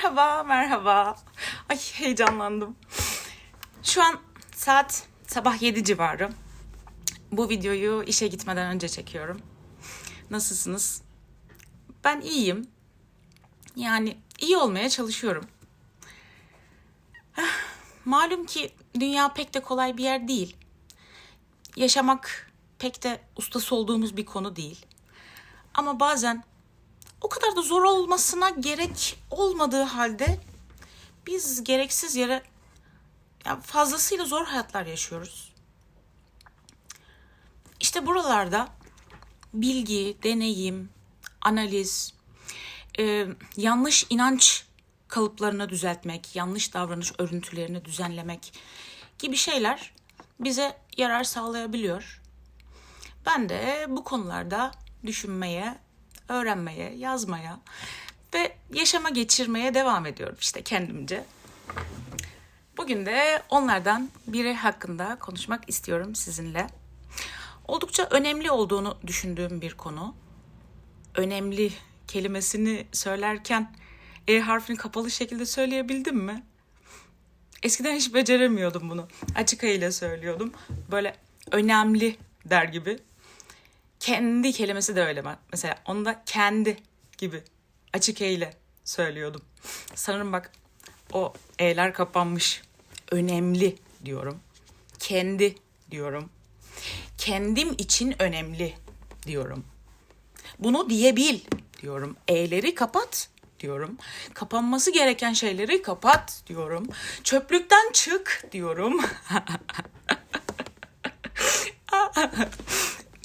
Merhaba, merhaba. Ay heyecanlandım. Şu an saat sabah 7 civarı. Bu videoyu işe gitmeden önce çekiyorum. Nasılsınız? Ben iyiyim. Yani iyi olmaya çalışıyorum. Malum ki dünya pek de kolay bir yer değil. Yaşamak pek de ustası olduğumuz bir konu değil. Ama bazen o kadar da zor olmasına gerek olmadığı halde biz gereksiz yere ya fazlasıyla zor hayatlar yaşıyoruz. İşte buralarda bilgi, deneyim, analiz, e, yanlış inanç kalıplarını düzeltmek, yanlış davranış örüntülerini düzenlemek gibi şeyler bize yarar sağlayabiliyor. Ben de bu konularda düşünmeye, öğrenmeye, yazmaya ve yaşama geçirmeye devam ediyorum işte kendimce. Bugün de onlardan biri hakkında konuşmak istiyorum sizinle. Oldukça önemli olduğunu düşündüğüm bir konu. Önemli kelimesini söylerken E harfini kapalı şekilde söyleyebildim mi? Eskiden hiç beceremiyordum bunu. Açık ile söylüyordum. Böyle önemli der gibi. Kendi kelimesi de öyle. Mesela onu da kendi gibi açık E ile söylüyordum. Sanırım bak o E'ler kapanmış. Önemli diyorum. Kendi diyorum. Kendim için önemli diyorum. Bunu diyebil diyorum. E'leri kapat diyorum. Kapanması gereken şeyleri kapat diyorum. Çöplükten çık diyorum.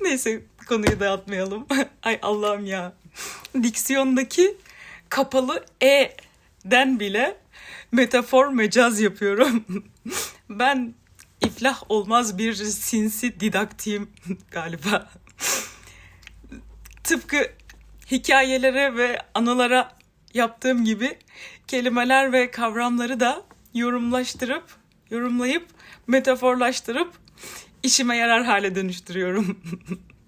Neyse konuyu dağıtmayalım. Ay Allah'ım ya. Diksiyondaki kapalı e'den bile metafor mecaz yapıyorum. ben iflah olmaz bir sinsi didaktiyim galiba. Tıpkı hikayelere ve anılara yaptığım gibi kelimeler ve kavramları da yorumlaştırıp, yorumlayıp, metaforlaştırıp işime yarar hale dönüştürüyorum.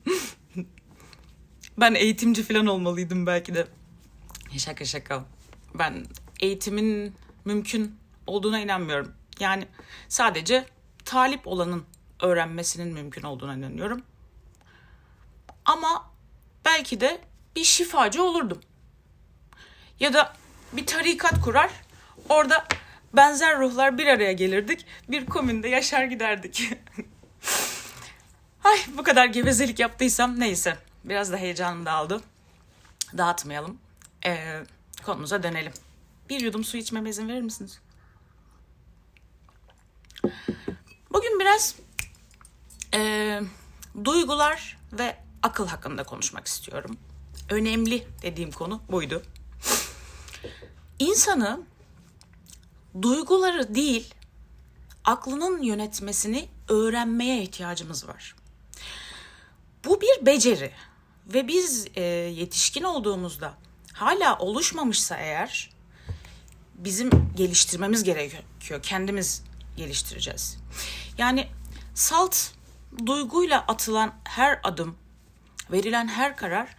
ben eğitimci falan olmalıydım belki de. Şaka şaka. Ben eğitimin mümkün olduğuna inanmıyorum. Yani sadece talip olanın öğrenmesinin mümkün olduğuna inanıyorum. Ama belki de bir şifacı olurdum. Ya da bir tarikat kurar, orada benzer ruhlar bir araya gelirdik, bir komünde yaşar giderdik. Ay bu kadar gevezelik yaptıysam neyse. Biraz da heyecanım dağıldı. Dağıtmayalım. Ee, konumuza dönelim. Bir yudum su içmeme izin verir misiniz? Bugün biraz e, duygular ve akıl hakkında konuşmak istiyorum. Önemli dediğim konu buydu. İnsanı duyguları değil, aklının yönetmesini öğrenmeye ihtiyacımız var. Bu bir beceri ve biz e, yetişkin olduğumuzda hala oluşmamışsa eğer bizim geliştirmemiz gerekiyor. Kendimiz geliştireceğiz. Yani salt duyguyla atılan her adım, verilen her karar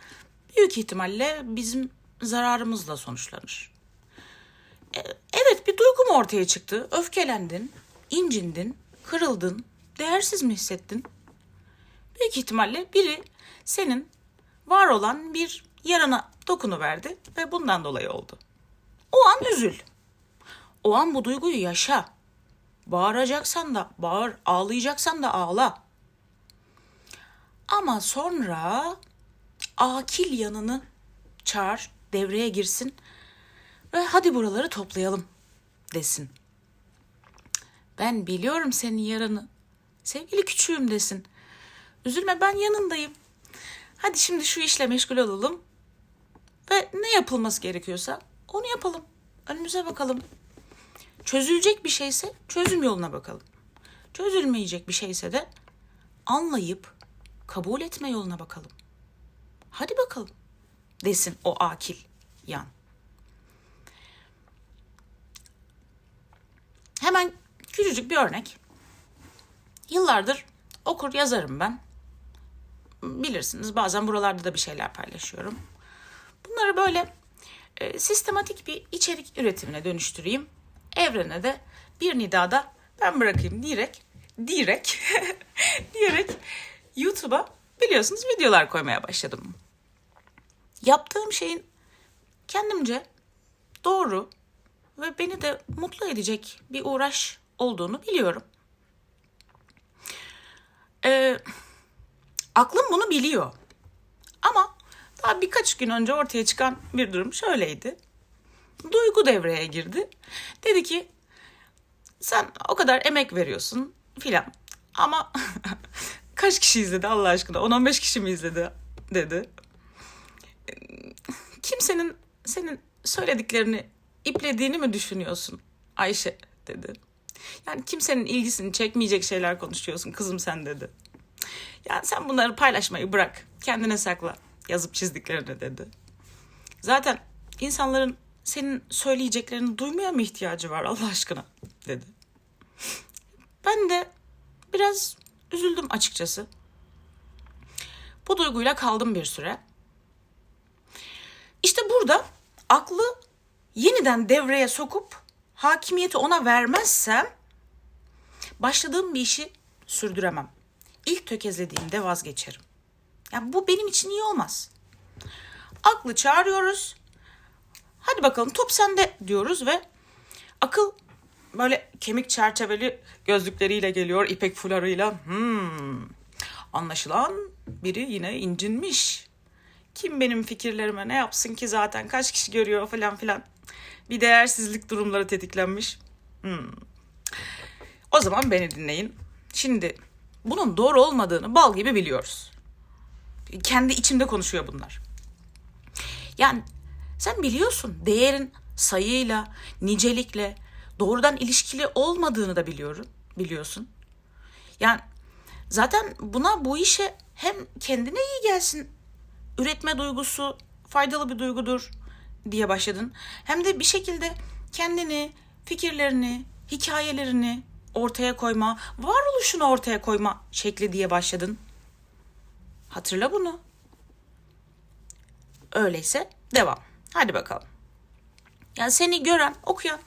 büyük ihtimalle bizim zararımızla sonuçlanır. E, evet bir duygu mu ortaya çıktı? Öfkelendin, incindin, kırıldın, değersiz mi hissettin? Büyük ihtimalle biri senin var olan bir yarana dokunuverdi ve bundan dolayı oldu. O an üzül. O an bu duyguyu yaşa. Bağıracaksan da bağır, ağlayacaksan da ağla. Ama sonra akil yanını çağır, devreye girsin ve hadi buraları toplayalım desin. Ben biliyorum senin yaranı. Sevgili küçüğüm desin. Üzülme ben yanındayım. Hadi şimdi şu işle meşgul olalım. Ve ne yapılması gerekiyorsa onu yapalım. Önümüze bakalım. Çözülecek bir şeyse çözüm yoluna bakalım. Çözülmeyecek bir şeyse de anlayıp kabul etme yoluna bakalım. Hadi bakalım desin o akil yan. Hemen küçücük bir örnek. Yıllardır okur yazarım ben. Bilirsiniz bazen buralarda da bir şeyler paylaşıyorum. Bunları böyle e, sistematik bir içerik üretimine dönüştüreyim. Evrene de bir nidada ben bırakayım diyerek, diyerek, diyerek YouTube'a biliyorsunuz videolar koymaya başladım. Yaptığım şeyin kendimce doğru ve beni de mutlu edecek bir uğraş olduğunu biliyorum. Ee, aklım bunu biliyor. Ama daha birkaç gün önce ortaya çıkan bir durum şöyleydi. Duygu devreye girdi. Dedi ki sen o kadar emek veriyorsun filan. Ama kaç kişi izledi Allah aşkına? 10-15 kişi mi izledi? Dedi. Kimsenin senin söylediklerini iplediğini mi düşünüyorsun Ayşe dedi. Yani kimsenin ilgisini çekmeyecek şeyler konuşuyorsun kızım sen dedi. Yani sen bunları paylaşmayı bırak. Kendine sakla yazıp çizdiklerini dedi. Zaten insanların senin söyleyeceklerini duymaya mı ihtiyacı var Allah aşkına dedi. Ben de biraz üzüldüm açıkçası. Bu duyguyla kaldım bir süre. İşte burada aklı yeniden devreye sokup hakimiyeti ona vermezsem başladığım bir işi sürdüremem. İlk tökezlediğimde vazgeçerim. Yani bu benim için iyi olmaz. Aklı çağırıyoruz. Hadi bakalım top sende diyoruz ve akıl böyle kemik çerçeveli gözlükleriyle geliyor ipek fularıyla. Hmm, anlaşılan biri yine incinmiş. Kim benim fikirlerime ne yapsın ki zaten kaç kişi görüyor falan filan. Bir değersizlik durumları tetiklenmiş. Hmm. O zaman beni dinleyin. Şimdi bunun doğru olmadığını bal gibi biliyoruz. Kendi içimde konuşuyor bunlar. Yani sen biliyorsun değerin sayıyla, nicelikle doğrudan ilişkili olmadığını da biliyorum, biliyorsun. Yani zaten buna bu işe hem kendine iyi gelsin, üretme duygusu faydalı bir duygudur diye başladın. Hem de bir şekilde kendini, fikirlerini, hikayelerini ortaya koyma, varoluşunu ortaya koyma şekli diye başladın. Hatırla bunu. Öyleyse devam. Hadi bakalım. Yani seni gören, okuyan,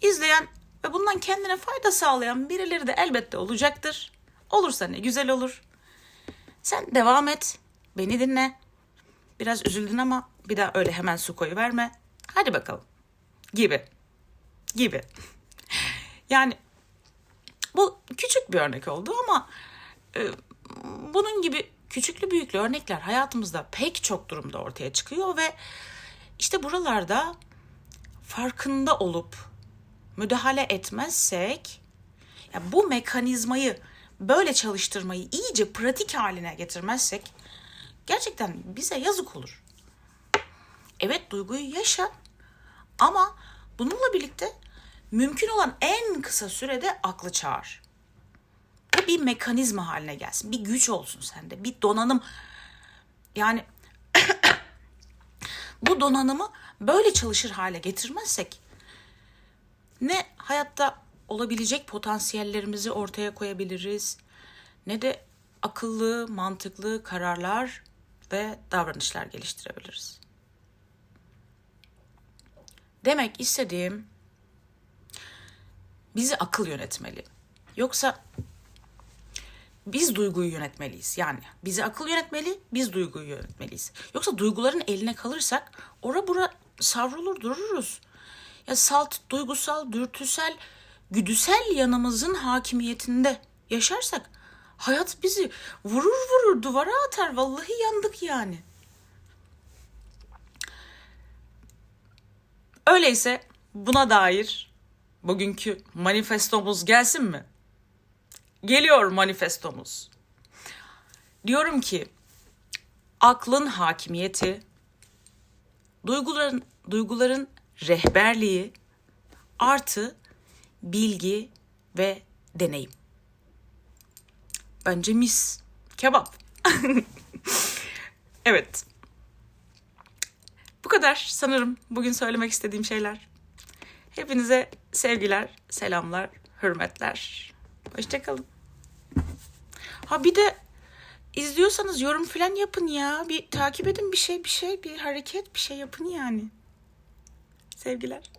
izleyen ve bundan kendine fayda sağlayan birileri de elbette olacaktır. Olursa ne güzel olur. Sen devam et. Beni dinle. Biraz üzüldün ama bir daha öyle hemen su koyu verme. Hadi bakalım. Gibi. Gibi. Yani bu küçük bir örnek oldu ama e, bunun gibi küçüklü büyüklü örnekler hayatımızda pek çok durumda ortaya çıkıyor ve işte buralarda farkında olup müdahale etmezsek ya bu mekanizmayı böyle çalıştırmayı iyice pratik haline getirmezsek gerçekten bize yazık olur. Evet duyguyu yaşa ama bununla birlikte mümkün olan en kısa sürede aklı çağır. Bu bir mekanizma haline gelsin. Bir güç olsun sende. Bir donanım. Yani bu donanımı böyle çalışır hale getirmezsek ne hayatta olabilecek potansiyellerimizi ortaya koyabiliriz ne de akıllı, mantıklı kararlar ve davranışlar geliştirebiliriz. Demek istediğim bizi akıl yönetmeli. Yoksa biz duyguyu yönetmeliyiz. Yani bizi akıl yönetmeli, biz duyguyu yönetmeliyiz. Yoksa duyguların eline kalırsak ora bura savrulur dururuz. Ya salt, duygusal, dürtüsel, güdüsel yanımızın hakimiyetinde yaşarsak hayat bizi vurur vurur duvara atar. Vallahi yandık yani. Öyleyse buna dair bugünkü manifestomuz gelsin mi? Geliyor manifestomuz. Diyorum ki aklın hakimiyeti, duyguların duyguların rehberliği artı bilgi ve deneyim. Bence mis. Kebap. evet. Bu kadar sanırım bugün söylemek istediğim şeyler. Hepinize sevgiler, selamlar, hürmetler. Hoşçakalın. Ha bir de izliyorsanız yorum falan yapın ya. Bir takip edin bir şey bir şey bir hareket bir şey yapın yani. Sevgiler.